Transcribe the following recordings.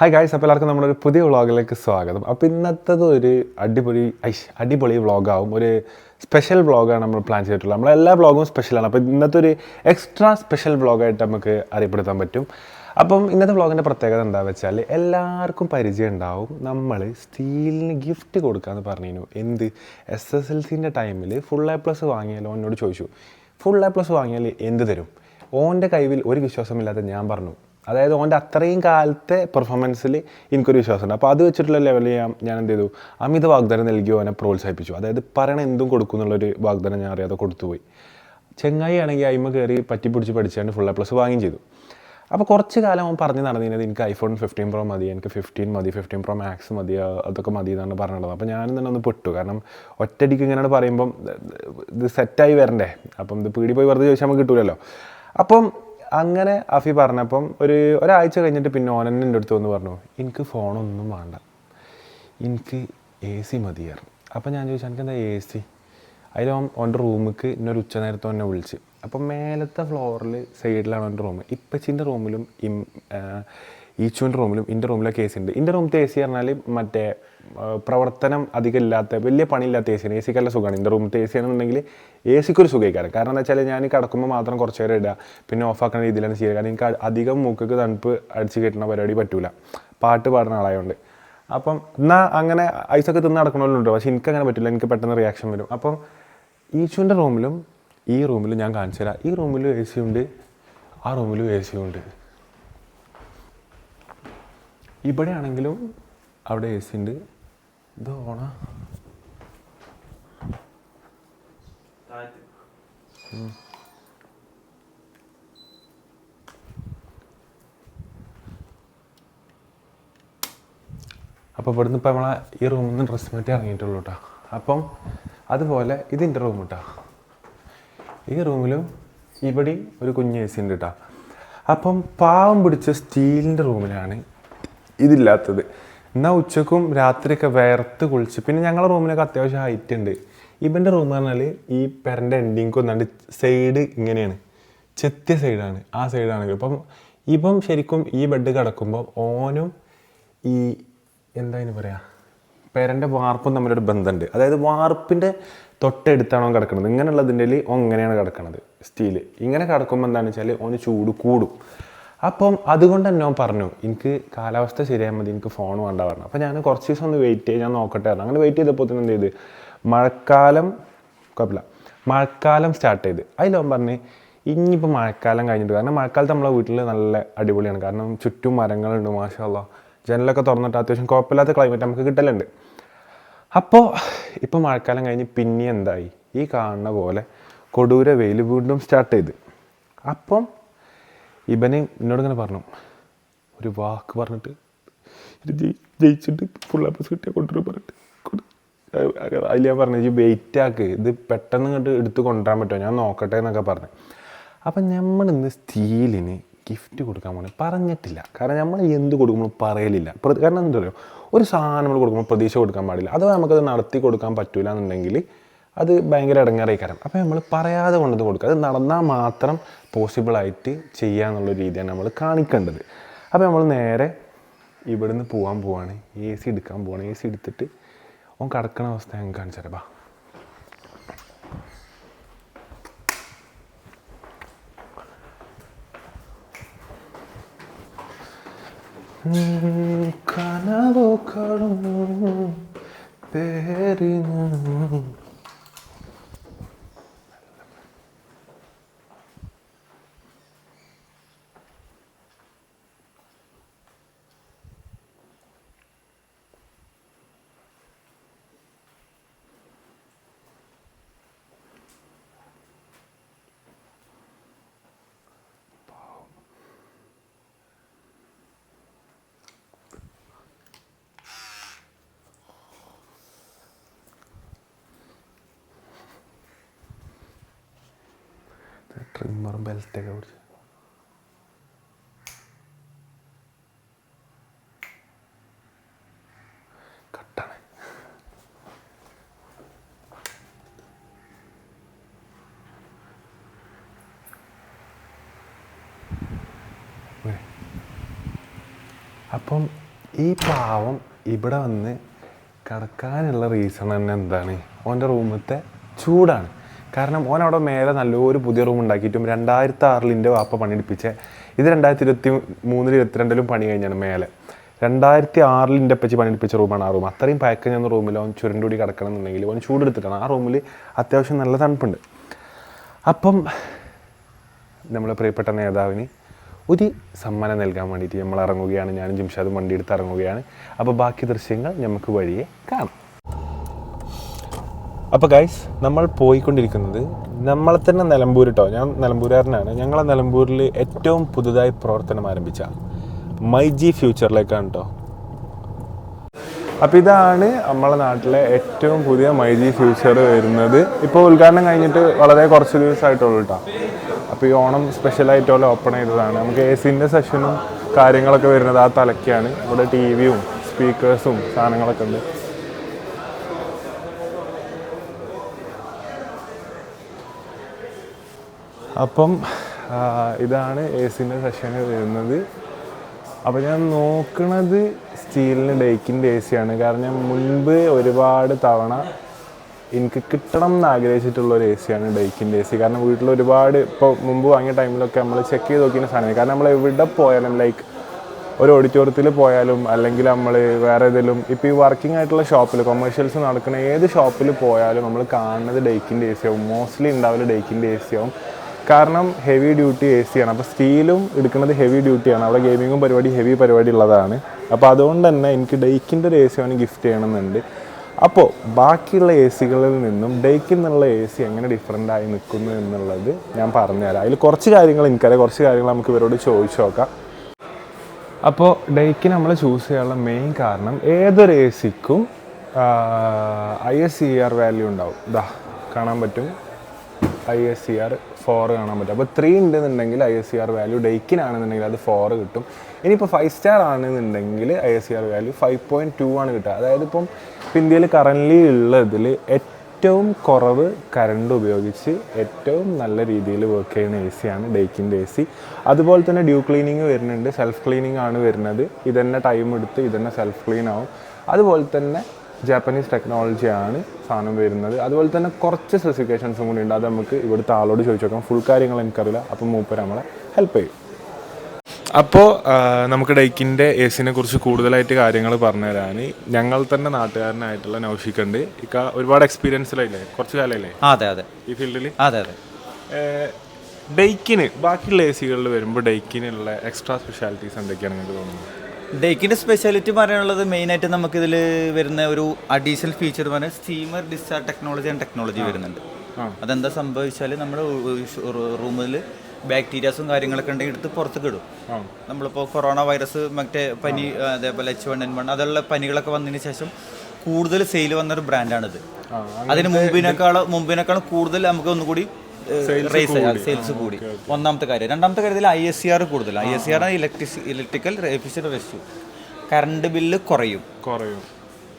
Hi guys അപ്പോൾ എല്ലാവർക്കും നമ്മുടെ ഒരു പുതിയ വ്ളോഗിലേക്ക് സ്വാഗതം. അപ്പോൾ ഇന്നത്തത് ഒരു അടിപൊളി ഐഷ് അടിപൊളി വ്ളോഗാവും. ഒരു സ്പെഷ്യൽ വ്ളോഗാണ് നമ്മൾ പ്ലാൻ ചെയ്തിട്ടുള്ളത്. നമ്മളെ എല്ലാ വ്ളോഗും സ്പെഷ്യലാണ് അപ്പോൾ ഇന്നത്തെ ഒരു എക്സ്ട്രാ സ്പെഷ്യൽ വ്ളോഗായിട്ട് നമുക്ക് അറിയപ്പെടുത്താൻ പറ്റും. അപ്പം ഇന്നത്തെ വ്ളോഗിന്റെ പ്രത്യേകത എന്താ വെച്ചാൽ എല്ലാവർക്കും പരിചയം ഉണ്ടാവും. നമ്മൾ സ്റ്റീലിന് ഗിഫ്റ്റ് കൊടുക്കാമെന്ന് പറഞ്ഞു എന്ത്? എസ് എസ് എൽ സിന്റെ ടൈമിൽ ഫുൾ എ പ്ലസ് വാങ്ങിയാലോ എന്നോട് ചോദിച്ചു. ഫുൾ എ പ്ലസ് വാങ്ങിയാൽ എന്ത് തരും? ഓന്റെ കൈവിൽ ഒരു വിശ്വാസമില്ലാതെ ഞാൻ പറഞ്ഞു അതായത് ഓന്റെ അത്രയും കാലത്തെ പെർഫോമൻസിൽ എനിക്കൊരു വിശ്വാസമുണ്ട്. അപ്പോൾ അത് വെച്ചിട്ടുള്ള ലെവലിൽ ഞാൻ ഞാൻ എന്ത് ചെയ്തു? അമിത വാഗ്ദാനം നൽകി അവനെ പ്രോത്സാഹിപ്പിച്ചു. അതായത് പറയണ എന്തും കൊടുക്കും എന്നുള്ളൊരു വാഗ്ദാനം ഞാൻ അറിയാതെ കൊടുത്തുപോയി. ചെങ്ങായി ആണെങ്കിൽ അയിമ കയറി പറ്റി പിടിച്ച് പഠിച്ചാണ് ഫുൾ എ പ്ലസ് വാങ്ങുകയും ചെയ്തു. അപ്പോൾ കുറച്ച് കാലം അവൻ പറഞ്ഞ് നടന്നിരുന്നത് എനിക്ക് ഐഫോൺ ഫിഫ്റ്റീൻ പ്രോ മതി എനിക്ക് ഫിഫ്റ്റീൻ മതി ഫിഫ്റ്റീൻ പ്രോ മാക്സ് മതി അതൊക്കെ മതി എന്നാണ് പറഞ്ഞത് അപ്പോൾ ഞാനും തന്നെ ഒന്ന് പെട്ടു. കാരണം ഒറ്റയടിക്ക് ഇങ്ങനെ പറയുമ്പം ഇത് സെറ്റായി വരണ്ടേ? അപ്പം ഇത് പീടി പോയി വെറുതെ ചോദിച്ചാൽ നമുക്ക് കിട്ടൂലല്ലോ. അപ്പം അങ്ങനെ അഫി പറഞ്ഞപ്പം ഒരു ഒരാഴ്ച കഴിഞ്ഞിട്ട് പിന്നെ ഓനൻ എന്റെ അടുത്ത് വന്ന് പറഞ്ഞു എനിക്ക് ഫോണൊന്നും വേണ്ട. എനിക്ക് എ സി മതിയായിരുന്നു. അപ്പം ഞാൻ ചോദിച്ചു എനിക്ക് എന്താ എ സി അതിൽ ഓൻ ഓന്റെ റൂമിക്ക് ഇന്നൊരു ഉച്ച നേരത്തെ എന്നെ വിളിച്ച്. അപ്പം മേലത്തെ ഫ്ലോറിൽ സൈഡിലാണ് എന്റെ റൂം. ഇപ്പച്ചിന്റെ റൂമിലും ഇം ഈച്ചുവിന്റെ റൂമിലും എന്റെ റൂമിലൊക്കെ എ സി ഉണ്ട്. എന്റെ റൂമിലത്തെ എ സി പറഞ്ഞാൽ മറ്റേ പ്രവർത്തനം അധികം ഇല്ലാത്ത വലിയ പണിയില്ലാത്ത എ സിയാണ് എ സിക്കല്ല സുഖമാണ്. എന്റെ റൂമിലത്തെ എ സി ആണെന്നുണ്ടെങ്കിൽ എ സിക്ക് ഒരു സുഖമായിക്കാരം കാരണം എന്താ വെച്ചാൽ ഞാൻ കിടക്കുമ്പോൾ മാത്രം കുറച്ച് നേരം ഇടുക. പിന്നെ ഓഫാക്കുന്ന രീതിയിലാണ് ചെയ്യുക. കാരണം എനിക്ക് അധികം മൂക്കൊക്കെ തണുപ്പ് അടിച്ച് കിട്ടുന്ന പരിപാടി പറ്റൂല. പാട്ട് പാടുന്ന ആളായതുകൊണ്ട് അപ്പം എന്നാൽ അങ്ങനെ ഐസൊക്കെ തിന്ന് നടക്കണമല്ലോ പക്ഷേ എനിക്ക് അങ്ങനെ പറ്റില്ല. എനിക്ക് പെട്ടെന്ന് റിയാക്ഷൻ വരും. അപ്പം ഈശുവിന്റെ റൂമിലും ഈ റൂമിലും ഞാൻ കാണിച്ചു തരാം. ഈ റൂമിലും എ സി ഉണ്ട്. ആ റൂമിലും എ സി ഉണ്ട്. ഇവിടെയാണെങ്കിലും അവിടെ എ സി ഉണ്ട്. ഇത് ഓണ അപ്പോൾ ഇവിടുന്ന് ഇപ്പോൾ നമ്മളെ ഈ റൂമിൽ നിന്ന് ഡ്രസ്സ് മാറ്റി ഇറങ്ങിയിട്ടുള്ളൂ കേട്ടോ അപ്പം അതുപോലെ ഇതിന്റെ റൂം കേട്ടോ ഈ റൂമിലും ഇവിടെ ഒരു കുഞ്ഞ് എ സി ഉണ്ട് കേട്ടോ അപ്പം പാവം പിടിച്ച സ്റ്റീലിന്റെ റൂമിലാണ് ഇതില്ലാത്തത്. എന്നാൽ ഉച്ചക്കും രാത്രിയൊക്കെ വേർത്ത് കുളിച്ച്. പിന്നെ ഞങ്ങളുടെ റൂമിനൊക്കെ അത്യാവശ്യം ഹൈറ്റ് ഉണ്ട്. ഇവന്റെ റൂം പറഞ്ഞാൽ ഈ പെരന്റെ എൻഡിങ് ഒന്നാണ്ട് സൈഡ് ഇങ്ങനെയാണ്. ചെത്തിയ സൈഡാണ് ആ സൈഡാണെങ്കിൽ അപ്പം ഇപ്പം ശരിക്കും ഈ ബെഡ് കിടക്കുമ്പോൾ ഓനും ഈ എന്താ ഇതിന് പറയുക പേരന്റെ വാർപ്പും തമ്മിലൊരു ബന്ധമുണ്ട് അതായത് വാർപ്പിന്റെ തൊട്ടടുത്താണ് ഓൻ കിടക്കുന്നത് ഇങ്ങനെയുള്ളതിന്റെ ഓൻ കിടക്കുന്നത് സ്റ്റീൽ ഇങ്ങനെ കിടക്കുമ്പോൾ എന്താണെന്ന് വെച്ചാൽ ഓന് ചൂട് കൂടും. അപ്പം അതുകൊണ്ട് തന്നെ പറഞ്ഞു എനിക്ക് കാലാവസ്ഥ ശരിയായാൽ മതി എനിക്ക് ഫോൺ വേണ്ട പറഞ്ഞു. അപ്പോൾ ഞാൻ കുറച്ച് ദിവസം ഒന്ന് വെയിറ്റ് ചെയ്ത് ഞാൻ നോക്കട്ടെ പറഞ്ഞു. അങ്ങനെ വെയിറ്റ് ചെയ്തപ്പോൾ തന്നെ എന്ത് ചെയ്ത്? മഴക്കാലം കുഴപ്പമില്ല. മഴക്കാലം സ്റ്റാർട്ട് ചെയ്ത്. അതിലവൻ പറഞ്ഞ് ഇനിയിപ്പോൾ മഴക്കാലം കഴിഞ്ഞിട്ട് കാരണം മഴക്കാലത്ത് നമ്മളെ വീട്ടിൽ നല്ല അടിപൊളിയാണ്. കാരണം ചുറ്റും മരങ്ങളുണ്ട് മാഷാല്ല ജനലൊക്കെ തുറന്നിട്ട് അത്യാവശ്യം കുഴപ്പമില്ലാത്ത ക്ലൈമറ്റ് നമുക്ക് കിട്ടലുണ്ട്. അപ്പോൾ ഇപ്പോൾ മഴക്കാലം കഴിഞ്ഞ് പിന്നെ എന്തായി? ഈ കാണുന്ന പോലെ കൊടൂര വെയിൽ വീണ്ടും സ്റ്റാർട്ട് ചെയ്ത്. അപ്പം ഇവന് എന്നോട് ഇങ്ങനെ പറഞ്ഞു. ഒരു വാക്ക് പറഞ്ഞിട്ട് ജയിച്ചിട്ട് ഫുൾ അപ്പസ് കിട്ടിയ കൊണ്ടുവരും പറഞ്ഞിട്ട്. അതിൽ ഞാൻ പറഞ്ഞു ഈ വെയിറ്റ് ആക്ക്. ഇത് പെട്ടെന്ന് ഇങ്ങോട്ട് എടുത്ത് കൊണ്ടുവരാൻ പറ്റുമോ? ഞാൻ നോക്കട്ടെ എന്നൊക്കെ പറഞ്ഞു. അപ്പം നമ്മൾ ഇന്ന് സ്റ്റീലിന് ഗിഫ്റ്റ് കൊടുക്കാൻ പോണേ പറഞ്ഞിട്ടില്ല. കാരണം നമ്മൾ എന്ത് കൊടുക്കുമ്പോൾ പറയലില്ല. കാരണം എന്താ പറയുക ഒരു സാധനം നമ്മൾ കൊടുക്കുമ്പോൾ പ്രതീക്ഷ കൊടുക്കാൻ പാടില്ല. അഥവാ നമുക്കത് നടത്തി കൊടുക്കാൻ പറ്റൂല എന്നുണ്ടെങ്കിൽ അത് ഭയങ്കര ഇടങ്ങേറായി കാരണം അപ്പോൾ നമ്മൾ പറയാതെ കൊണ്ടത് കൊടുക്കുക. അത് നടന്നാൽ മാത്രം പോസിബിളായിട്ട് ചെയ്യുക എന്നുള്ള രീതിയാണ് നമ്മൾ കാണിക്കേണ്ടത്. അപ്പോൾ നമ്മൾ നേരെ ഇവിടുന്ന് പോകാൻ പോവാണ്. എ സി എടുക്കാൻ പോവാണ്. എ സി എടുത്തിട്ട് ഓൻ കിടക്കണ അവസ്ഥ ഞങ്ങൾക്ക് കാണിച്ചു തരാം. ബാ. കനവോ കടന്നു പേരിനു ട്രിമ്മറും ബെൽറ്റൊക്കെ പിടിച്ച് കട്ടാണ്. അപ്പം ഈ പാവം ഇവിടെ വന്ന് കിടക്കാനുള്ള റീസൺ തന്നെ എന്താണ്? ഓന്റെ റൂമത്തെ ചൂടാണ്. കാരണം ഓൻ അവിടെ മേലെ നല്ലൊരു പുതിയ റൂം ഉണ്ടാക്കിയിട്ടും രണ്ടായിരത്തി ആറിൽ എന്റെ വാപ്പ പണിയെടുപ്പിച്ച. ഇത് രണ്ടായിരത്തി ഇരുപത്തി മൂന്നിൽ ഇരുപത്തിരണ്ടിലും പണി കഴിഞ്ഞാണ് മേലെ. രണ്ടായിരത്തി ആറിൽ എന്റെ അപ്പച്ചി പണിയെടുപ്പിച്ച റൂമാണ് ആ റൂം അത്രയും പയക്കം ചെന്ന റൂമിൽ അവൻ ചുരുണ്ടുകൂടി കിടക്കണം എന്നുണ്ടെങ്കിൽ അവൻ ചൂടെടുത്തിട്ടാണ്. ആ റൂമിൽ അത്യാവശ്യം നല്ല തണുപ്പുണ്ട്. അപ്പം നമ്മളെ പ്രിയപ്പെട്ട നേതാവിന് ഒരു സമ്മാനം നൽകാൻ വേണ്ടിയിട്ട് നമ്മൾ ഇറങ്ങുകയാണ്. ഞാനും ജിംഷാദും വണ്ടി എടുത്ത് ഇറങ്ങുകയാണ്. അപ്പോൾ ബാക്കി ദൃശ്യങ്ങൾ നമുക്ക് വഴിയെ കാണാം. അപ്പോൾ ഗൈസ് നമ്മൾ പോയിക്കൊണ്ടിരിക്കുന്നത് നമ്മളെ തന്നെ നിലമ്പൂർ കേട്ടോ ഞാൻ നിലമ്പൂരുകാരനാണ്. ഞങ്ങളെ നിലമ്പൂരിൽ ഏറ്റവും പുതുതായി പ്രവർത്തനം ആരംഭിച്ച മൈ ജി ഫ്യൂച്ചറിലേക്കാണ് കേട്ടോ അപ്പോൾ ഇതാണ് നമ്മളെ നാട്ടിലെ ഏറ്റവും പുതിയ മൈ ജി ഫ്യൂച്ചർ വരുന്നത്. ഇപ്പോൾ ഉദ്ഘാടനം കഴിഞ്ഞിട്ട് വളരെ കുറച്ച് ദിവസമായിട്ടുള്ളൂ കേട്ടോ അപ്പോൾ ഈ ഓണം സ്പെഷ്യലായിട്ട് പോലെ ഓപ്പൺ ചെയ്തതാണ്. നമുക്ക് എ സിന്റെ സെഷനും കാര്യങ്ങളൊക്കെ വരുന്നത് ആ തലക്കാണ് ഇവിടെ ടി വിയും സ്പീക്കേഴ്സും സാധനങ്ങളൊക്കെ ഉണ്ട്. അപ്പം ഇതാണ് എ സിന്റെ സെഷന് വരുന്നത്. അപ്പോൾ ഞാൻ നോക്കണത് സ്റ്റീലിന് ഡേക്കിന്റെ എ സിയാണ് കാരണം ഞാൻ മുൻപ് ഒരുപാട് തവണ എനിക്ക് കിട്ടണം എന്ന് ആഗ്രഹിച്ചിട്ടുള്ള ഒരു എ സിയാണ് ഡേക്കിന്റെ എ സി കാരണം വീട്ടിൽ ഒരുപാട് ഇപ്പോൾ മുമ്പ് വാങ്ങിയ ടൈമിലൊക്കെ നമ്മൾ ചെക്ക് ചെയ്ത് നോക്കിയ സാധനം കാരണം നമ്മൾ എവിടെ പോയാലും ലൈക്ക് ഒരു ഓഡിറ്റോറിയത്തിൽ പോയാലും അല്ലെങ്കിൽ നമ്മൾ വേറെ ഏതെങ്കിലും ഇപ്പോൾ ഈ വർക്കിംഗ് ആയിട്ടുള്ള ഷോപ്പിൽ കൊമേഴ്ഷ്യൽസ് നടക്കുന്ന ഏത് ഷോപ്പിൽ പോയാലും നമ്മൾ കാണുന്നത് ഡേക്കിന്റെ എ സി ആവും മോസ്റ്റ്ലി ഉണ്ടാവില്ല ഡേക്കിന്റെ എ സി ആവും കാരണം ഹെവി ഡ്യൂട്ടി എ സി ആണ്. അപ്പോൾ സ്റ്റീലും എടുക്കുന്നത് ഹെവി ഡ്യൂട്ടിയാണ് അവിടെ ഗെയിമിങ്ങും പരിപാടി ഹെവി പരിപാടി ഉള്ളതാണ്. അപ്പോൾ അതുകൊണ്ട് തന്നെ എനിക്ക് ഡേക്കിന്റെ ഒരു എ സി അവന് ഗിഫ്റ്റ് ചെയ്യണമെന്നുണ്ട്. അപ്പോൾ ബാക്കിയുള്ള എ സികളിൽ നിന്നും ഡേക്കിൽ നിന്നുള്ള എ സി എങ്ങനെ ഡിഫറെന്റ് ആയി നിൽക്കുന്നു എന്നുള്ളത് ഞാൻ പറഞ്ഞുതരാം. അതിൽ കുറച്ച് കാര്യങ്ങൾ എനിക്കറിയാം. കുറച്ച് കാര്യങ്ങൾ നമുക്ക് ഇവരോട് ചോദിച്ചു നോക്കാം. അപ്പോൾ ഡേക്ക് നമ്മൾ ചൂസ് ചെയ്യാനുള്ള മെയിൻ കാരണം ഏതൊരു A സിക്കും I S C R value ഉണ്ടാവും. ഇതാ കാണാൻ പറ്റും. I S C R four കാണാൻ പറ്റും. അപ്പോൾ ത്രീ ഉണ്ടെന്നുണ്ടെങ്കിൽ I S C R value ഡേക്കിനാണെന്നുണ്ടെങ്കിൽ അത് ഫോർ കിട്ടും. ഇനിയിപ്പോൾ ഫൈവ് സ്റ്റാർ ആണെന്നുണ്ടെങ്കിൽ I S C R value five point two ആണ് കിട്ടുക. അതായത് ഇപ്പം ഇപ്പം ഇന്ത്യയിൽ കറന്റ്ലി ഉള്ളതിൽ ഏറ്റവും കുറവ് കറണ്ട് ഉപയോഗിച്ച് ഏറ്റവും നല്ല രീതിയിൽ വർക്ക് ചെയ്യുന്ന എ സിയാണ് ഡേക്കിന്റെ എ സി അതുപോലെ തന്നെ ഡ്യൂ ക്ലീനിങ് വരുന്നുണ്ട് സെൽഫ് ക്ലീനിങ് ആണ് വരുന്നത്. ഇതന്നെ ടൈം എടുത്ത് ഇതന്നെ സെൽഫ് ക്ലീൻ ആവും. അതുപോലെ തന്നെ ജാപ്പനീസ് ടെക്നോളജിയാണ് സാധനം വരുന്നത്. അതുപോലെ തന്നെ കുറച്ച് സ്പെസിഫിക്കേഷൻസും കൂടി ഉണ്ട്. അത് നമുക്ക് ഇവിടുത്തെ ആളോട് ചോദിച്ചു നോക്കാം. ഫുൾ കാര്യങ്ങൾ എനിക്കറിയില്ല. അപ്പം മൂപ്പർ നമ്മളെ ഹെൽപ്പ് ചെയ്യും. അപ്പോൾ നമുക്ക് ഡൈക്കിന്റെ എ സിനെ കുറിച്ച് കൂടുതലായിട്ട് കാര്യങ്ങൾ പറഞ്ഞു തരാൻ ഞങ്ങൾ തന്നെ നാട്ടുകാരനായിട്ടുള്ള നൗഷിക്കുണ്ട്. ഇക്ക ഒരുപാട് എക്സ്പീരിയൻസിലല്ലേ കുറച്ച് കാലമല്ലേ അതെ അതെ. ഈ ഫീൽഡിൽ അതെ അതെ. ഡൈക്കിന് ബാക്കിയുള്ള എ സികളിൽ വരുമ്പോൾ ഡൈക്കിനുള്ള എക്സ്ട്രാ സ്പെഷ്യാലിറ്റീസ് എന്തൊക്കെയാണ് നിങ്ങൾക്ക് തോന്നുന്നത്? ഡേക്കിന്റെ സ്പെഷ്യാലിറ്റി പറയാനുള്ളത് മെയിനായിട്ട് നമുക്കിതിൽ വരുന്ന ഒരു അഡീഷണൽ ഫീച്ചർ പറഞ്ഞാൽ steamer discharge technology and technology വരുന്നുണ്ട്. അതെന്താ സംഭവിച്ചാൽ നമ്മുടെ റൂമിൽ ബാക്ടീരിയാസും കാര്യങ്ങളൊക്കെ ഉണ്ടെങ്കിൽ എടുത്ത് പുറത്തേക്ക് ഇടും. നമ്മളിപ്പോൾ കൊറോണ വൈറസ് മറ്റേ പനി അതേപോലെ എച്ച് വൺ എൻ വൺ അതുള്ള പനികളൊക്കെ വന്നതിന് ശേഷം കൂടുതൽ സെയിൽ വന്നൊരു ബ്രാൻഡാണിത് അതിന് മുമ്പിനേക്കാളും മുമ്പിനേക്കാളും കൂടുതൽ നമുക്ക് ഒന്നുകൂടി സെയിൽസ് കൂടി. ഒന്നാമത്തെ കാര്യം രണ്ടാമത്തെ കാര്യത്തിൽ ഐ എസ് സി ആർ കൂടുതൽ. I S C R electric electrical efficient റെസ്യൂ current bill കുറയും. കുറയും.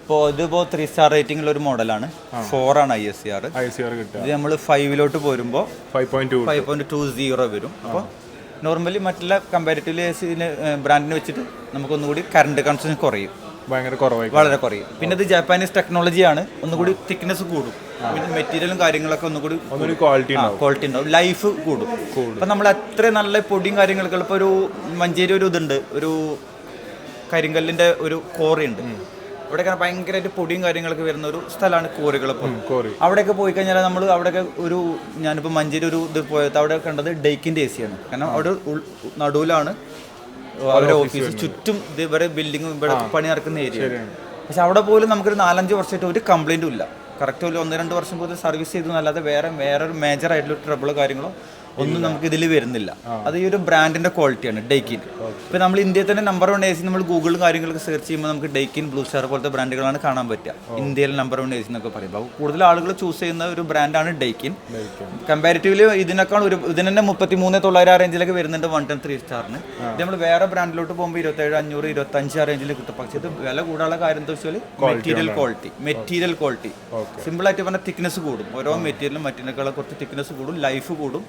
ഇപ്പോൾ ഇതിപ്പോൾ ത്രീ സ്റ്റാർ റേറ്റിംഗ് ഉള്ള ഒരു മോഡലാണ് ഫോർ ആണ് I S C R I C R കിട്ടുക. ഇത് നമ്മൾ ഫൈവിലോട്ട് പോരുമ്പോൾ five point two five point two zero വരും. അപ്പോൾ നോർമലി മറ്റുള്ള കമ്പാരിറ്റീവ്ലി ബ്രാൻഡിനെ വെച്ചിട്ട് നമുക്കൊന്നുകൂടി കറണ്ട് കൺസംഷൻ കുറയും. ഭയങ്കര കുറവായി വളരെ കുറയും. പിന്നെ ഇത് ജാപ്പാനീസ് ടെക്നോളജിയാണ് ഒന്നുകൂടി തിക്നെസ് കൂടും. പിന്നെ മെറ്റീരിയലും കാര്യങ്ങളൊക്കെ ഒന്നുകൂടി ഒന്നൊരു ക്വാളിറ്റി ക്വാളിറ്റി ഉണ്ടാവും. ലൈഫ് കൂടും. അപ്പം നമ്മൾ എത്ര നല്ല പൊടിയും കാര്യങ്ങളൊക്കെ ഇപ്പോൾ ഒരു മഞ്ചേരി ഒരു ഇതുണ്ട്. ഒരു കരിങ്കല്ലിന്റെ ഒരു കോറി ഉണ്ട്. അവിടെയൊക്കെ ഭയങ്കരമായിട്ട് പൊടിയും കാര്യങ്ങളൊക്കെ വരുന്ന ഒരു സ്ഥലമാണ് കോറികളിപ്പോൾ കോറി അവിടെയൊക്കെ പോയി കഴിഞ്ഞാൽ നമ്മൾ അവിടെയൊക്കെ ഒരു ഞാനിപ്പോൾ മഞ്ചേരി ഒരു ഇത് പോയത് അവിടെ കണ്ടത് ഡേക്കിന്റെ എ സിയാണ് കാരണം അവിടെ നടുവിലാണ് അവരുടെ ഓഫീസ് ചുറ്റും ഇത് ഇവരെ ബിൽഡിങ്ങും ഇവിടെ പണി നടക്കുന്ന ഏരിയ പക്ഷെ അവിടെ പോലും നമുക്കൊരു നാലഞ്ച് വർഷമായിട്ട് ഒരു കംപ്ലൈന്റും ഇല്ല. കറക്റ്റ് ഒരു ഒന്ന് രണ്ട് വർഷം കൂടുതൽ സർവീസ് ചെയ്തു. എന്നല്ലാതെ വേറെ വേറൊരു മേജർ ആയിട്ടുള്ള ട്രബിളോ കാര്യങ്ങളോ ഒന്നും നമുക്ക് ഇതിൽ വരുന്നില്ല. അത് ഈ ഒരു ബ്രാൻഡിന്റെ ക്വാളിറ്റിയാണ് ഡെയ്ക്കിൻ ഇപ്പൊ നമ്മൾ ഇന്ത്യയിൽ തന്നെ നമ്പർ വൺ എ സി നമ്മൾ ഗൂഗിളും കാര്യങ്ങളൊക്കെ സെർച്ച് ചെയ്യുമ്പോൾ നമുക്ക് ഡെയ്ക്കിൻ ബ്ലൂ സ്റ്റാർ പോലത്തെ ബ്രാൻഡുകളാണ് കാണാൻ പറ്റുക. ഇന്ത്യയിൽ നമ്പർ വൺ എ സി എന്നൊക്കെ പറയുമ്പോൾ. കൂടുതൽ ആളുകൾ ചൂസ് ചെയ്യുന്ന ഒരു ബ്രാൻഡാണ് ഡെയ്ക്കിൻ കമ്പാരിറ്റീവ്ലി ഇതിനേക്കാൾ ഒരു ഇതിന് തന്നെ മുപ്പത്തി മൂന്ന് തൊള്ളായിരം റേഞ്ചിലൊക്കെ വരുന്നുണ്ട് വൺ ടെൻ ത്രീ സ്റ്റാറിന് ഇത് നമ്മൾ വേറെ ബ്രാൻഡിലോട്ട് പോകുമ്പോൾ ഇരുപത്തേഴ് അഞ്ഞൂറ് ഇരുപത്തഞ്ച് ആ റേഞ്ചിൽ കിട്ടും. പക്ഷേ ഇത് വില കൂടാനുള്ള കാര്യം എന്താ വെച്ചാൽ material quality material quality simple ആയിട്ട് പറഞ്ഞാൽ തിക്നെസ് കൂടും. ഓരോ മെറ്റീരിയലും മറ്റേക്കാളും കുറച്ച് തിക്നെസ് കൂടും. ലൈഫ് കൂടും.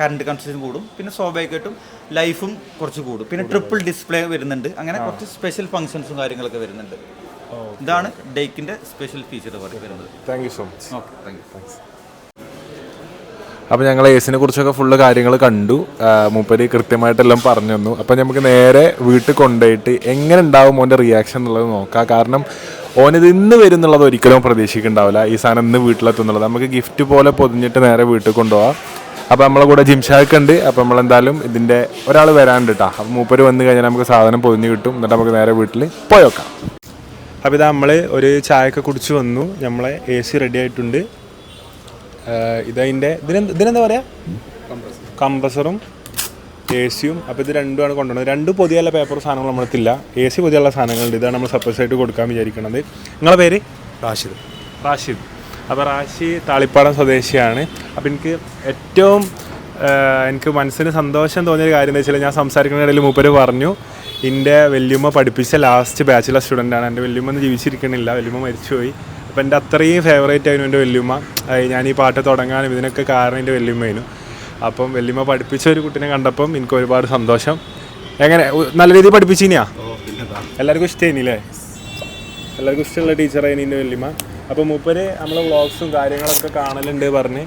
കറണ്ട് കൺസ്യൂഷൻ കൂടും. പിന്നെ സ്വാഭാവികമായിട്ടും ലൈഫും കുറച്ച് കൂടും. പിന്നെ ട്രിപ്പിൾ ഡിസ്പ്ലേ വരുന്നുണ്ട്. അങ്ങനെ കുറച്ച് സ്പെഷ്യൽ ഫങ്ഷൻസും കാര്യങ്ങളൊക്കെ വരുന്നുണ്ട്. ഇതാണ് ഡേക്കിന്റെ സ്പെഷ്യൽ ഫീച്ചർ വരുന്നത്. Thank you so much okay thank you അപ്പോൾ ഞങ്ങൾ എസിനെ കുറിച്ചൊക്കെ ഫുള്ള് കാര്യങ്ങൾ കണ്ടു. മൂപ്പര് കൃത്യമായിട്ടെല്ലാം പറഞ്ഞു തന്നു അപ്പോൾ നമുക്ക് നേരെ വീട്ടിൽ കൊണ്ടുപോയിട്ട് എങ്ങനെ ഉണ്ടാവും ഓന്റെ റിയാക്ഷൻ എന്നുള്ളത് നോക്കാം. കാരണം ഓനിത് ഇന്ന് വരും എന്നുള്ളത് ഒരിക്കലും പ്രതീക്ഷിക്കുന്നുണ്ടാവില്ല ഈ സാധനം ഇന്ന് വീട്ടിലെത്തുന്നുള്ളത്. നമുക്ക് ഗിഫ്റ്റ് പോലെ പൊതിഞ്ഞിട്ട് നേരെ വീട്ടിൽ കൊണ്ടുപോകാം അപ്പോൾ നമ്മളെ കൂടെ ജിംഷാക്ക് ഉണ്ട്. അപ്പോൾ നമ്മളെന്തായാലും ഇതിന്റെ ഒരാൾ വരാണ്ട് കേട്ടോ അപ്പോൾ മൂപ്പര് വന്നു കഴിഞ്ഞാൽ നമുക്ക് സാധനം പൊതിഞ്ഞ് കിട്ടും. എന്നിട്ട് നമുക്ക് നേരെ വീട്ടിൽ പോയി വെക്കാം അപ്പോൾ ഇത് നമ്മൾ ഒരു ചായയൊക്കെ കുടിച്ച് വന്നു. നമ്മളെ എ സി റെഡി ആയിട്ടുണ്ട്. ഇതതിന്റെ ഇതിന് ഇതിനെന്താ പറയുക കംപ്രസറും എ സിയും അപ്പോൾ ഇത് രണ്ടുമാണ് കൊണ്ടുവന്നത്. രണ്ട് പൊതിയുള്ള പേപ്പർ സാധനങ്ങൾ നമ്മളെത്തില്ല എ സി പൊതിയുള്ള സാധനങ്ങളുണ്ട്. ഇതാണ് നമ്മൾ സപ്പറേറ്റ് ആയിട്ട് കൊടുക്കാൻ വിചാരിക്കുന്നത് നിങ്ങളെ പേര്? റാഷിദ്. റാഷിദ്. അപ്പോൾ റാശി താളിപ്പാടം സ്വദേശിയാണ്. അപ്പോൾ എനിക്ക് ഏറ്റവും എനിക്ക് മനസ്സിന് സന്തോഷം തോന്നിയൊരു കാര്യം എന്താ വെച്ചാൽ ഞാൻ സംസാരിക്കുന്ന ഇടയിൽ മൂപ്പര് പറഞ്ഞു എന്റെ വല്യമ്മ പഠിപ്പിച്ച ലാസ്റ്റ് ബാച്ചിലർ സ്റ്റുഡന്റ് ആണ്. എന്റെ വല്യമ്മ ഒന്നും ജീവിച്ചിരിക്കണില്ല. വല്യമ്മ മരിച്ചുപോയി. അപ്പോൾ എന്റെ അത്രയും ഫേവറേറ്റ് ആയിരുന്നു എന്റെ വല്യമ്മ. ഞാൻ ഈ പാട്ട് തുടങ്ങാനും ഇതിനൊക്കെ കാരണം എന്റെ വല്യമ്മയായിരുന്നു. അപ്പം വല്യമ്മ പഠിപ്പിച്ച ഒരു കുട്ടീനെ കണ്ടപ്പം എനിക്ക് ഒരുപാട് സന്തോഷം. എങ്ങനെ? നല്ല രീതിയിൽ പഠിപ്പിച്ചിനിയാ? എല്ലാവർക്കും ഇഷ്ടമായിരുന്നില്ലേ എല്ലാവർക്കും ഇഷ്ടമുള്ള ടീച്ചറായിരുന്നു എന്റെ വല്യമ്മ. അപ്പോൾ മൂപ്പര് നമ്മളെ വ്ളോഗ്സും കാര്യങ്ങളൊക്കെ കാണലുണ്ട് പറഞ്ഞ്.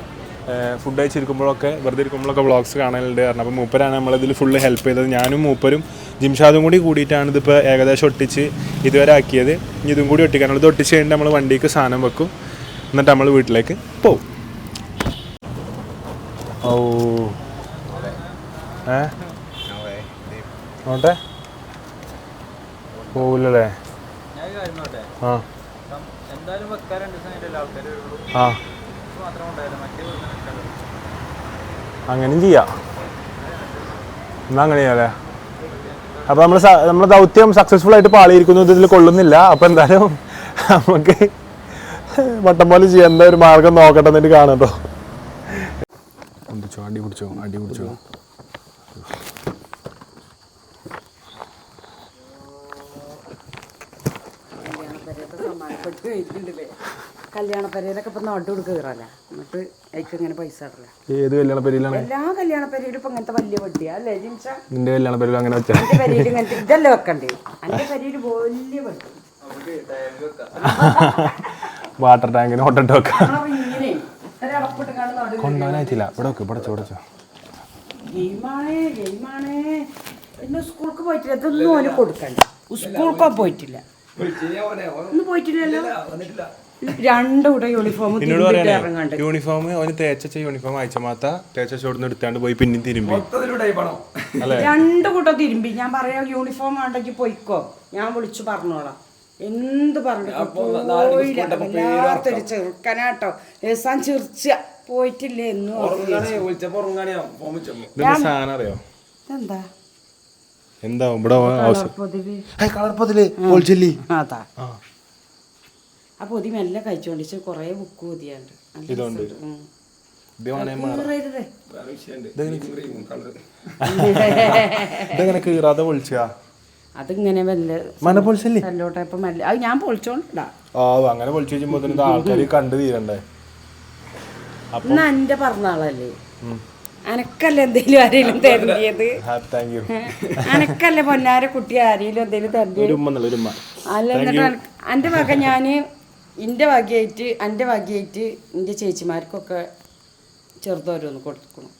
ഫുഡ് കഴിച്ചിരിക്കുമ്പോഴൊക്കെ വെറുതെ ഇരിക്കുമ്പോഴൊക്കെ വ്ളോഗ്സ് കാണലുണ്ട് പറഞ്ഞു. അപ്പോൾ മൂപ്പരാണ് നമ്മളിതിൽ ഫുള്ള് ഹെൽപ്പ് ചെയ്തത്. ഞാനും മൂപ്പരും ജിംഷാദും കൂടി കൂടിയിട്ടാണ് ഇതിപ്പോൾ ഏകദേശം ഒട്ടിച്ച് ഇതുവരെ ആക്കിയത്. ഇനി ഇതും കൂടി ഒട്ടിക്കാനുള്ളത് ഒട്ടിച്ച് കഴിഞ്ഞിട്ട് നമ്മൾ വണ്ടിക്ക് സാധനം വെക്കും. എന്നിട്ട് നമ്മൾ വീട്ടിലേക്ക് പോവും. ഓ ഏ? നോട്ടെ? പോവില്ലല്ലേ? ആ. ആ. അങ്ങനെയും ചെയ്യാം. എന്നാ അങ്ങനെ ചെയ്യാല്ലേ അപ്പൊ നമ്മൾ നമ്മുടെ ദൗത്യം സക്സസ്ഫുൾ ആയിട്ട് പാളിയിരിക്കുന്നു ഇത് ഇതിൽ കൊള്ളുന്നില്ല. അപ്പൊ എന്തായാലും നമുക്ക് വട്ടം പോലെ ചെയ്യാൻ എന്താ ഒരു മാർഗം നോക്കട്ടെ എന്നിട്ട് കാണട്ടോ പിടിച്ചോ അടി പിടിച്ചോ അടി പിടിച്ചോ സമ്മാനപ്പെട്ട് കഴിഞ്ഞിട്ടുണ്ട് കല്യാണപ്പരയിലൊക്കെ ഇപ്പൊ നോട്ട് കൊടുക്കുകയറല്ല എന്നിട്ട് അതിക്ക് ഇങ്ങനെ പൈസ ഇടല ഏത് കല്യാണ പരിയിലാണ് എല്ലാ കല്യാണപ്പരയിലും ഇപ്പൊ ഇങ്ങനത്തെ വലിയ വട്ടിയാ അല്ലേ ജിംഷ നിന്റെ കല്യാണ പരിയിൽ അങ്ങനെ വെച്ചാൽ എന്റെ പരിയിൽ ഇങ്ങനത്തെ ഇതല്ലേ വെക്കണ്ടേ? പരിയിൽ വലിയ വട്ടി വാട്ടർ ടാങ്കിന് വെക്കാം. നടുവിൽ കൊണ്ടുപോകാനായിട്ടില്ല ഇവിടെ വെക്ക് ഇവിടെ ചോടച്ചോ ഗെയിമാണേ ഗെയിമാണേ. പിന്നെ സ്കൂൾക്ക് പോയിട്ടില്ല. ഇതൊന്നും അവന് കൊടുക്കണ്ട. സ്കൂൾക്കോ പോയിട്ടില്ല. ഒന്നും പോയിട്ടില്ലല്ലോ? രണ്ടും കൂടെ യൂണിഫോം എന്നോട് പറയാനേ യൂണിഫോം അവന് തേച്ച യൂണിഫോം അയച്ച മാത്ത തേച്ച ചോടുന്ന് എടുത്താണ്ട് പോയി പിന്നെയും തിരുമ്പി. അല്ലേ? രണ്ട് കൂട്ടം തിരുമ്പി. ഞാൻ പറയാം യൂണിഫോം വേണ്ടെങ്കിൽ പോയിക്കോ. ഞാൻ വിളിച്ചു പറഞ്ഞോളാം. എന്ത് പറഞ്ഞു ചെറുക്കനാട്ടോ. ഏസാൻ ചിറിച്ച പോയിട്ടില്ലേ എന്നും ഇതെന്താ സാധനം അറിയോ? എന്താ എന്താ ഇവിടെ ആവശ്യം പൊതുവെ. കളർ പൊതിൽ പോൾച്ചെല്ലി അതാ. ആ. പൊതി മെല്ലെ കഴിച്ചോണ്ടിച്ച് കൊറേ ബുക്ക് പൊതിയാണ്ട് ഇതുണ്ട്. ഇതെങ്ങനെ കീറാതെ പൊളിച്ചാ? അതിങ്ങനെ അത് ഞാൻ പൊളിച്ചോണ്ടാ ആ അങ്ങനെ പൊളിച്ചു വെച്ചുമ്പോ ആൾക്കാർ കണ്ടു തീരണ്ടേ? എന്നാ എന്റെ പറഞ്ഞാളല്ലേ അനക്കല്ലേ എന്തേലും ആരെങ്കിലും തരണ്ടിയത്? അനക്കല്ലേ പൊന്നാര കുട്ടി ആരെങ്കിലും എന്തേലും തരണ്ടിയത്? അല്ല എന്നിട്ട് എന്റെ വക ഞാൻ എന്റെ വകയായിട്ട് എന്റെ വകയായിട്ട് എന്റെ ചേച്ചിമാർക്കൊക്കെ ചെറുതോരോന്ന് കൊടുക്കണം.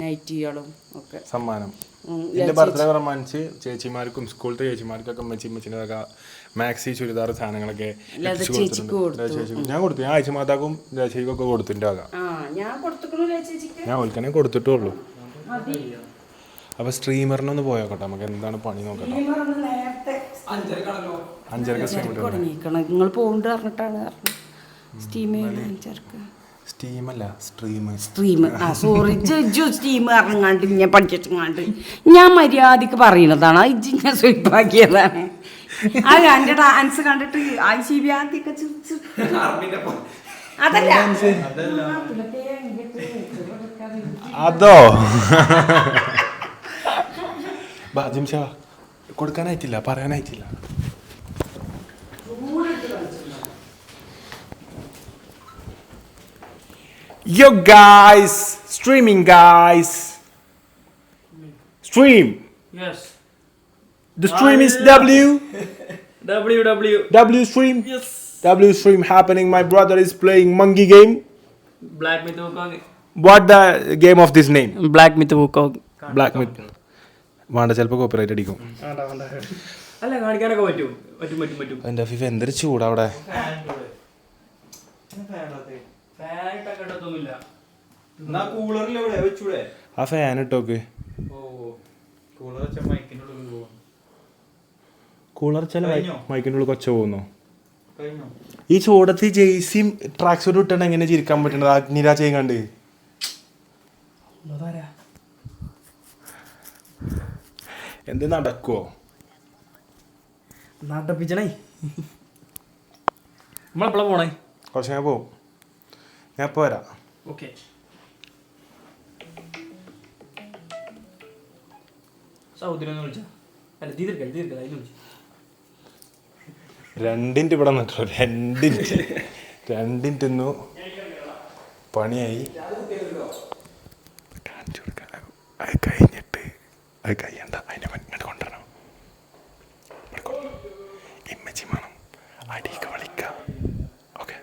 നൈറ്റികളും ഒക്കെ. സമ്മാനം. എന്റെ ബർത്ത്ഡേ പ്രമാണിച്ച് ചേച്ചിമാർക്കും സ്കൂളത്തെ ചേച്ചിമാർക്കൊക്കെ അമ്മച്ചി അമ്മച്ചിന്റെ മാക്സി ചുരിദാർ സാധനങ്ങളൊക്കെ ഞാൻ കൊടുത്തു. ഞാൻ ആഴ്ച മാതാക്കും ചേച്ചിക്കൊക്കെ കൊടുത്തിന്റെ ഞാൻ ഓൽക്കനെ കൊടുത്തിട്ടുള്ളൂ. അപ്പൊ സ്ട്രീമറിനൊന്ന് പോയോക്കട്ടെ. നമുക്ക് എന്താണ് പണി നോക്കട്ടെ. അഞ്ചരക്ക് നിങ്ങൾ പോകുന്നുണ്ട് പറഞ്ഞിട്ടാണ് പറഞ്ഞത്. സ്റ്റീം അഞ്ചർക്ക് സ്റ്റീം അല്ല സ്ട്രീം സ്ട്രീം ആ സോറി ജഡ്ജു സ്റ്റീം ഇറങ്ങാണ്ട് ഞാൻ പഠിച്ചിട്ടുങ്ങാണ്ട്. ഞാൻ മര്യാദയ്ക്ക് പറയുന്നതാണ്. അത് ഇജ്ജ് ഞാൻ സ്വീപ്പാക്കിയതാണ് അത് എന്റെ ഡാൻസ് കണ്ടിട്ട് ആ ബി ആദ്യമൊക്കെ ചിരിച്ച് അതല്ല. അതോ? കൊടുക്കാനായിട്ടില്ല പറയാനായിട്ടില്ല. യോ guys, streaming, guys. Stream. Yes. The stream is W. W W stream. Yes. W stream happening. My brother is playing monkey game. Black Myth Wukong. What the game of this name? Black Myth Wukong. Black Myth. വേണ്ട ചിലപ്പോൾ cooperate അടിക്കും അല്ല കാണിക്കാനൊക്കെ പറ്റും പറ്റും പറ്റും പറ്റും എന്റെ FIFA എന്തൊരു ചൂടാ അവിടെ ആ ഫാൻ ഇട്ടോക്ക് ഓ കൂളർ ചില? മൈക്കിന്റെ ഉള്ളിൽ കൊച്ച പോകുന്നു. ഈ ചൂടത്ത് ജെയ്സിയും ട്രാക്ക് സൂട്ട് ഇട്ടാണ് എങ്ങനെ ചിരിക്കാൻ പറ്റണത്? അഗ്നിരാജ് കണ്ട്. എന്ത് നടക്കുവോ? നടപ്പിച്ചണേ. നമ്മളെപ്പോഴാ പോണേ? കുറച്ച് ഞാൻ പോവും. ഞാൻ ഇപ്പോൾ വരാം ഓക്കെ രണ്ടിന്റെ വിളിച്ചാ അല്ല തീർക്കൽ തീർക്കൽ അതിന് വിളിച്ചു രണ്ടിന്റെ ഇവിടെ നിന്നിട്ടോ രണ്ടിന്റെ ഒന്നു പണിയായി. കാണിച്ചു കൊടുക്കാൻ. അത് കഴിഞ്ഞിട്ട് അത് കഴിയണ്ട. അതിന്റെ ഇങ്ങോട്ട് കൊണ്ടുവരണം. ഇമ്മച്ചി വേണം. അടിക്ക് വിളിക്കാം. ഓക്കെ.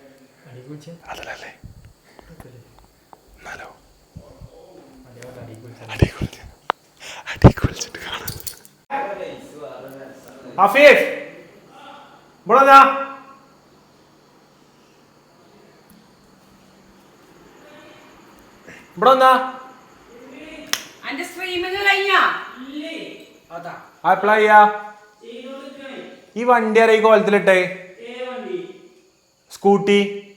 അതല്ലേ എന്നാലോ അടിക്ക് വിളിച്ച് അടിക്ക് വിളിച്ചിട്ട് കാണാം ഹഫീഫ് ഇവിടെ. ഇവിടെ വന്നാ. അന്റെ സ്ട്രീമിങ് കഴിഞ്ഞാ? ചെയ്യാ. ഈ വണ്ടി അറിയ കോലത്തിലിട്ടെ? സ്കൂട്ടി.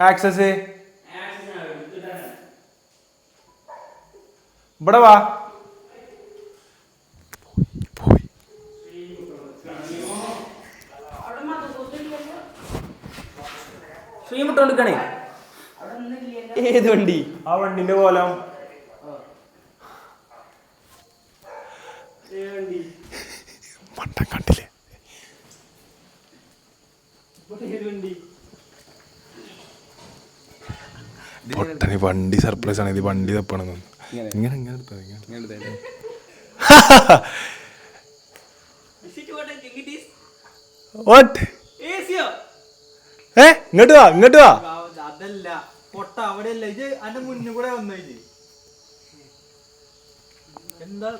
ആക്സസ്. ഇവിടെ വാ. സ്ട്രീം ഇട്ടോണ്ടിരിക്കണേ ഏത് വണ്ടി? ആ വണ്ടിന്റെ കോലം. മണ്ടം കണ്ടില്ലേ? പൊട്ടന് വണ്ടി സർപ്രൈസ് ആണ്. ഇത് വണ്ടി തപ്പണം. ഇങ്ങനെ. ഇങ്ങനെ ഇങ്ങനെ. What? ഏ? ഇങ്ങോട്ട് വാ ഇങ്ങോട്ട് വാ. അതല്ല പൊട്ട അവിടെയല്ല. ഇത് അന്റെ മുന്നിൽ കൂടെ വന്നു ഇത്? എന്താ?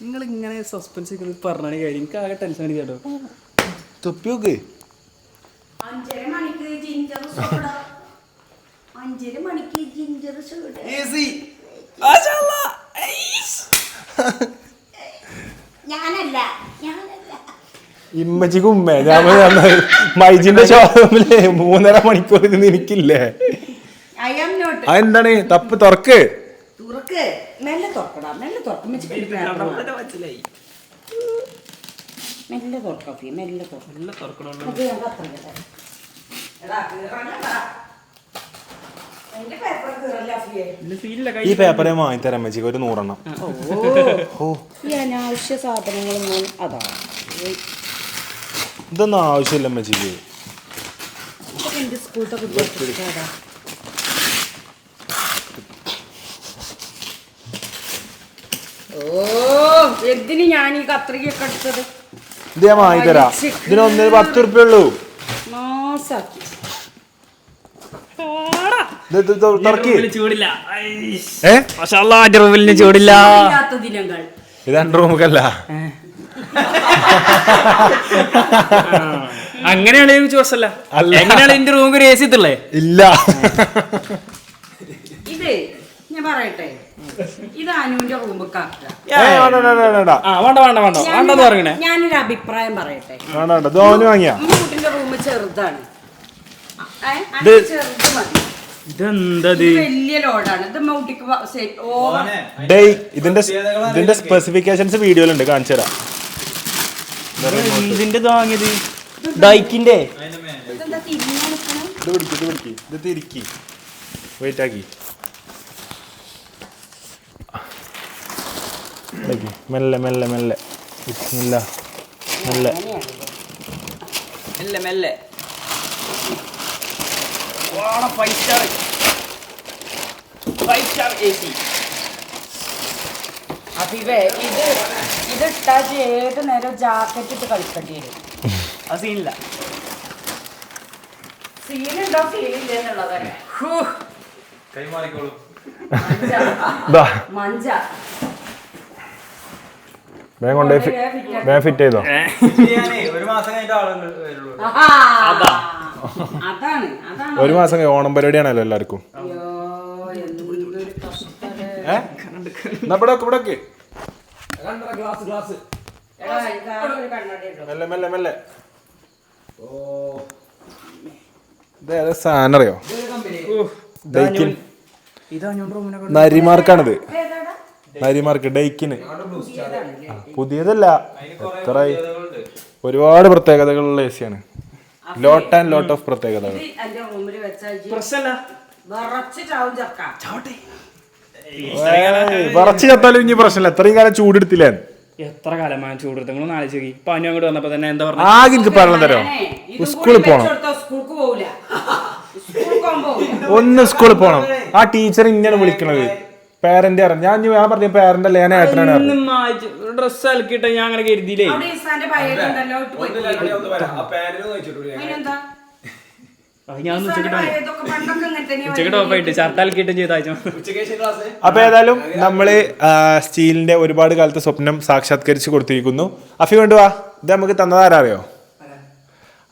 നിങ്ങൾ ഇങ്ങനെ സസ്പെൻസ് പറഞ്ഞാണ് കാര്യം. എനിക്ക് ആകെ ടെൻഷൻ അടിക്കാട്ടോ തൊപ്പി നോക്ക്. അഞ്ചര മണിക്ക് ജിഞ്ചർ സോഡ അഞ്ചര മണിക്ക് ജിഞ്ചർ സോഡ അല്ലാ. ഞാനല്ല. ഇമ്മച്ചിക്ക് ഉമ്മേ. ഞാൻ മൈജിന്റെ ഷോറൂമിൽ മൂന്നര മണിക്കൂർ ഇരുന്ന് എനിക്കില്ലേ? അതെന്താണ്? തപ്പ് തുറക്ക്. മെല്ലെ മെല്ലെ മനസ്സിലായി മെല്ലെ മെല്ലെ ഈ പേപ്പറെ വാങ്ങിത്തരാം മച്ചി ഒരു നൂറെണ്ണം. ഓ. ഈ അനാവശ്യ സാധനങ്ങളൊന്നും അതാ. ഇതൊന്നും ആവശ്യമില്ല അമ്മച്ചിക്ക്. എന്തിന് ഞാൻ ഈ കത്രികയൊക്കെ എടുത്തത്? ഇത് ഞാൻ വാങ്ങിത്തരാം. ഇതിന് ഒന്നിന് പത്ത് ഉറുപ്പ്യ ഉള്ളൂ മാസാക്കി ചൂടില്ല ഇത് തൊ- തുറക്ക് ചൂടില്ല. ഏ? റൂമിലിന് രണ്ട് ചോസല്ല എങ്ങനെയാണ് എന്റെ റൂമിൽ ഒരു എ സി എത്തുള്ളേ ഇല്ല. ഇത് ഞാൻ പറയട്ടെ. ഇത് അനുവിന്റെ റൂമൊക്കെ വേണ്ട, വേണ്ട, വേണ്ട, വേണ്ട. വേണ്ട വേണ്ട വേണ്ട. വേണ്ടെന്ന് പറയണേ ഞാനൊരു അഭിപ്രായം പറയട്ടെ. വാങ്ങിയാ. കുട്ടിന്റെ റൂം ചെറുതാണ്. ഏ, ഇത് ചെറുത് മതി. ഇതെന്താ ഇത് വലിയ ലോഡാണ്. ഇത് മൗട്ടിക്ക് ഓവർ ഡേയ് ഇതിന്റെ ഇതിന്റെ സ്പെസിഫിക്കേഷൻസ് വീഡിയോയിലുണ്ട് കാണിച്ചു തരാം എന്തിന്റെ വാങ്ങിയത്? ഡൈക്കിന്റെ? ഇത് പിടിക്ക് ഇത് പിടിക്ക്. ഇത് തിരിക്കി. വെയിറ്റ് ആക്കി. മെല്ലെ മെല്ലെ മെല്ലെ. ഇല്ല മെല്ലെ. മെല്ലെ മെല്ലെ. Five star five star A C അഭിവേ ഇത് ഇത് ഇട്ടാൽ ഏത് നേരം ജാക്കറ്റ് ഇട്ട് കളിക്കേണ്ടി വരും. ആ സീനില്ല സീനുണ്ടോ സീനില്ല എന്നുള്ളതല്ലേ കൈമാറിക്കോളൂ ദാ. മഞ്ച. വേഗം കൊണ്ടുപോയി വേഗം ഫിറ്റ് ചെയ്തോ? ഒരു മാസം കഴിഞ്ഞിട്ട് ആളുകൾ വരുള്ളൂ. ആഹാ. അതാണ് അതാണ്. ഒരു മാസം കഴിഞ്ഞ് ഓണം പരിപാടിയാണല്ലോ എല്ലാവർക്കും. എന്നാ ഇവിടെ ഇവിടെ വെക്ക്. Glass glass. മെല്ലെ മെല്ലെ മെല്ലെ. ഓ. സാധനം അറിയോ? ഡൈക്കിൻ. നരിമാർക്കാണിത്? നരിമാർക്ക് ഡൈക്കിന്. പുതിയതല്ല. എത്രയായി ഒരുപാട് പ്രത്യേകതകളുള്ള എ സിയാണ് ലോട്ട് ആൻഡ് ലോട്ട് ഓഫ് പ്രത്യേകതകൾ. വിറച്ച് ചത്താലും ഇനി പ്രശ്നമില്ല. എത്രയും കാലം ചൂടെടുത്തില്ലേ? എത്ര കാലമാണ് ചൂടെടുത്ത് നിങ്ങൾ ആലോചിച്ച് നോക്കി. ഇപ്പൊ അനു അങ്ങോട്ട് വന്നപ്പോ തന്നെ എന്താ പറഞ്ഞ? ആകെ എനിക്ക് പറഞ്ഞു തരോ സ്കൂളിൽ പോണം. ഒന്ന് സ്കൂളിൽ പോണം. ആ ടീച്ചർ ഇങ്ങനെ വിളിക്കണത്. പേരന്റ് അറിയാം. ഞാൻ ഞാൻ പറഞ്ഞ പേരന്റ് അല്ല ഞാൻ ഏട്ടനാണ്. ഡ്രസ് അലക്കിട്ട് ഞാൻ അങ്ങനെ കരുതിയില്ലേ? അപ്പൊ ഏതായാലും നമ്മൾ സ്റ്റീലിന്റെ ഒരുപാട് കാലത്തെ സ്വപ്നം സാക്ഷാത്കരിച്ച് കൊടുത്തിരിക്കുന്നു. അഫി കൊണ്ടു വാ. ഇത് നമുക്ക് തന്നത് ആരാറിയോ?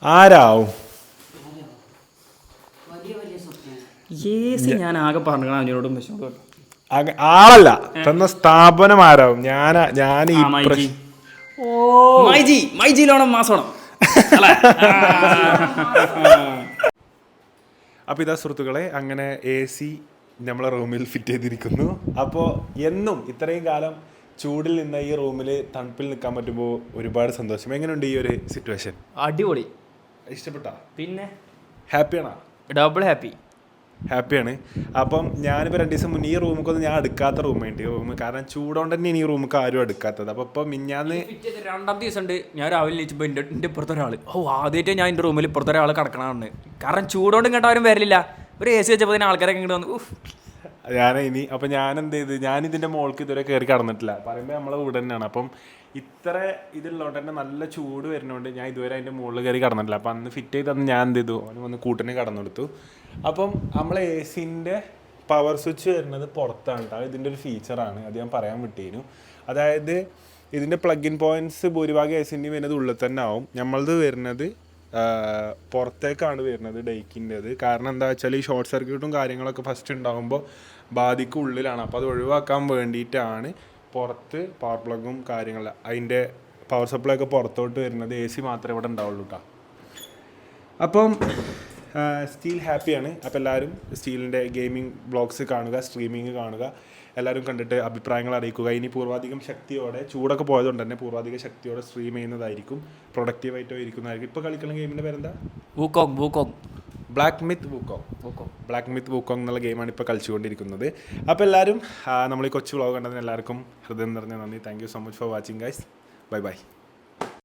ആരാവും? ഞാൻ ആകെ പറഞ്ഞു ആളല്ല തന്ന സ്ഥാപനം ആരാവും? ഞാനാ ഞാൻ ഈ മൈജി. മൈജി മൈജിയിലോണം മാസോണം അല്ലേ? അപ്പൊ ഇതാ സുഹൃത്തുക്കളെ അങ്ങനെ എ സി നമ്മളെ റൂമിൽ ഫിറ്റ് ചെയ്തിരിക്കുന്നു. അപ്പോൾ എന്നും ഇത്രയും കാലം ചൂടിൽ നിന്ന ഈ റൂമിൽ തണുപ്പിൽ നിൽക്കാൻ പറ്റുമ്പോൾ ഒരുപാട് സന്തോഷം. എങ്ങനെയുണ്ട് ഈ ഒരു സിറ്റുവേഷൻ അടിപൊളി. ഇഷ്ടപ്പെട്ടാ? പിന്നെ? ഹാപ്പിയാണോ ഡബിൾ ഹാപ്പി ഹാപ്പിയാണ്. അപ്പം ഞാനിപ്പോൾ രണ്ട് ദിവസം മുന്നേ ഈ ഒന്നും ഞാൻ എടുക്കാത്ത റൂമുണ്ട്. റൂം കാരണം ചൂടുകൊണ്ട് തന്നെയാണ് ഈ റൂമൊക്കെ ആരും എടുക്കാത്തത് അപ്പോൾ ഇപ്പം മിഞ്ഞാന്ന് രണ്ടാം ദിവസം ഉണ്ട് ഞാൻ രാവിലെ എണീച്ചപ്പോൾ എന്റെ എന്റെ ഇപ്പുറത്തെ ഒരാൾ ഓ ആദ്യമായിട്ട് ഞാൻ എന്റെ റൂമിൽ ഇപ്പുറത്തെ ഒരാൾ കിടക്കണമെന്ന് കാരണം ചൂടോണ്ട് ഇങ്ങോട്ട് ആരും വരില്ല. ഒരു എ സി വെച്ചപ്പോൾ തന്നെ ആൾക്കാരൊക്കെ ഇങ്ങോട്ട് വന്നു. ഞാൻ ഇനി അപ്പം ഞാൻ എന്ത് ചെയ്ത് ഞാൻ ഇതിന്റെ മോൾക്ക് ഇതുവരെ കയറി കടന്നിട്ടില്ല. പറയുമ്പോൾ നമ്മളെ വീട് തന്നെയാണ്. അപ്പം ഇത്ര ഇതുള്ളതുകൊണ്ട് തന്നെ നല്ല ചൂട് വരുന്നതുകൊണ്ട് ഞാൻ ഇതുവരെ അതിന്റെ മുകളിൽ കയറി കടന്നിട്ടില്ല. അപ്പം അന്ന് ഫിറ്റ് ചെയ്ത് അന്ന് ഞാൻ എന്ത് ചെയ്തു? അവന് വന്ന് കൂട്ടിന് കടന്നെടുത്തു അപ്പം നമ്മൾ എ സിന്റെ പവർ സ്വിച്ച് വരുന്നത് പുറത്താണ് കേട്ടോ ഇതിന്റെ ഒരു ഫീച്ചറാണ് അത് ഞാൻ പറയാൻ വിട്ടിരുന്നു അതായത് ഇതിന്റെ പ്ലഗ് ഇൻ പോയിന്റ്സ് ഭൂരിഭാഗം എ സിന്റെ വരുന്നത് ഉള്ളിൽ തന്നെ ആവും. നമ്മളത് വരുന്നത് പുറത്തേക്കാണ് വരുന്നത് ഡേക്കിന്റെത് കാരണം എന്താ വെച്ചാൽ ഈ ഷോർട്ട് സർക്യൂട്ടും കാര്യങ്ങളൊക്കെ ഫസ്റ്റ് ഉണ്ടാകുമ്പോൾ ബാധിക്കുള്ളിലാണ് അപ്പോൾ അത് ഒഴിവാക്കാൻ വേണ്ടിയിട്ടാണ് പുറത്ത് പവർ പ്ലഗും കാര്യങ്ങൾ അതിന്റെ പവർ സപ്ലൈ ഒക്കെ പുറത്തോട്ട് വരുന്നത് എ സി മാത്രമേ ഇവിടെ ഉണ്ടാവുള്ളൂ കേട്ടോ അപ്പം സ്റ്റീൽ ഹാപ്പിയാണ് അപ്പോൾ എല്ലാവരും സ്റ്റീലിന്റെ ഗെയിമിംഗ് ബ്ലോഗ്സ് കാണുക സ്ട്രീമിംഗ് കാണുക. എല്ലാവരും കണ്ടിട്ട് അഭിപ്രായങ്ങൾ അറിയിക്കുക. ഇനി പൂർവാധികം ശക്തിയോടെ ചൂടൊക്കെ പോയതുകൊണ്ട് തന്നെ പൂർവാധിക ശക്തിയോടെ സ്ട്രീം ചെയ്യുന്നതായിരിക്കും. പ്രൊഡക്റ്റീവായിട്ടോ ഇരിക്കുന്നതായിരിക്കും. ഇപ്പോൾ കളിക്കുന്ന ഗെയിമിന്റെ പേരെന്താ? Wukong Wukong Black Myth Wukong Wukong Black Myth Wukong എന്നുള്ള ഗെയിമാണ് ഇപ്പോൾ കളിച്ചുകൊണ്ടിരിക്കുന്നത്. അപ്പോൾ എല്ലാവരും നമ്മൾ ഈ കൊച്ചു വ്ളോഗ് കണ്ടതിന് എല്ലാവർക്കും ഹൃദയം നിറഞ്ഞ നന്ദി. Thank you so much for watching guys bye bye